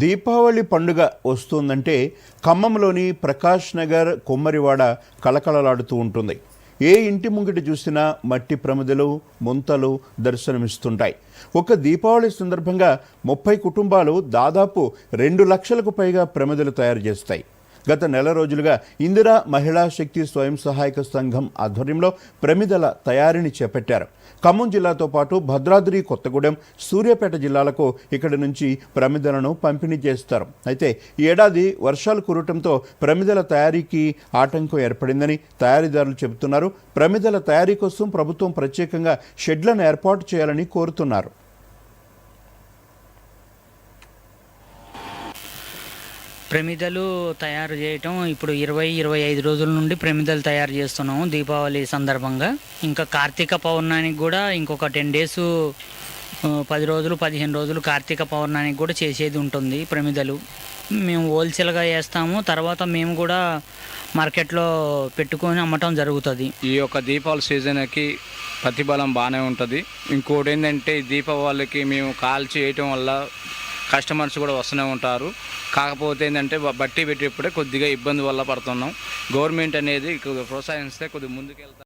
దీపావళి పండుగ వస్తుందంటే ఖమ్మంలోని ప్రకాష్ నగర్ కొమ్మరివాడ కలకలలాడుతూ ఉంటుంది. ఏ ఇంటి ముంగిట చూసినా మట్టి ప్రమిదలు ముంతలు దర్శనమిస్తుంటాయి. ఒక దీపావళి సందర్భంగా ముప్పై కుటుంబాలు దాదాపు రెండు లక్షలకు పైగా ప్రమిదలు తయారు చేస్తాయి. గత నెల రోజులుగా ఇందిరా మహిళా శక్తి స్వయం సహాయక సంఘం ఆధ్వర్యంలో ప్రమిదల తయారీని చేపట్టారు. ఖమ్మం జిల్లాతో పాటు భద్రాద్రి కొత్తగూడెం సూర్యాపేట జిల్లాలకు ఇక్కడి నుంచి ప్రమిదలను పంపిణీ చేస్తారు. అయితే ఈ ఏడాది వర్షాలు కురవటంతో ప్రమిదల తయారీకి ఆటంకం ఏర్పడిందని తయారీదారులు చెబుతున్నారు. ప్రమిదల తయారీ కోసం ప్రభుత్వం ప్రత్యేకంగా షెడ్లను ఏర్పాటు చేయాలని కోరుతున్నారు. ప్రమిదలు తయారు చేయటం ఇప్పుడు ఇరవై ఇరవై ఐదు రోజుల నుండి ప్రమిదలు తయారు చేస్తున్నాము దీపావళి సందర్భంగా. ఇంకా కార్తీక పౌర్ణానికి కూడా ఇంకొక టెన్ డేస్ పది రోజులు పదిహేను రోజులు కార్తీక పౌర్ణానికి కూడా చేసేది ఉంటుంది ప్రమిదలు. మేము హోల్సేల్గా వేస్తాము తర్వాత మేము కూడా మార్కెట్లో పెట్టుకొని అమ్మటం జరుగుతుంది. ఈ యొక్క దీపావళి సీజన్కి ప్రతిఫలం బాగానే ఉంటుంది. ఇంకోటి ఏంటంటే దీపావళికి మేము కాల్చి వేయటం వల్ల కస్టమర్స్ కూడా వస్తూనే ఉంటారు. కాకపోతే ఏంటంటే బట్టి పెట్టేప్పుడే కొద్దిగా ఇబ్బంది వల్ల పడుతున్నాం. గవర్నమెంట్ అనేది ప్రోత్సహిస్తే కొద్దిగా ముందుకెళ్తాం.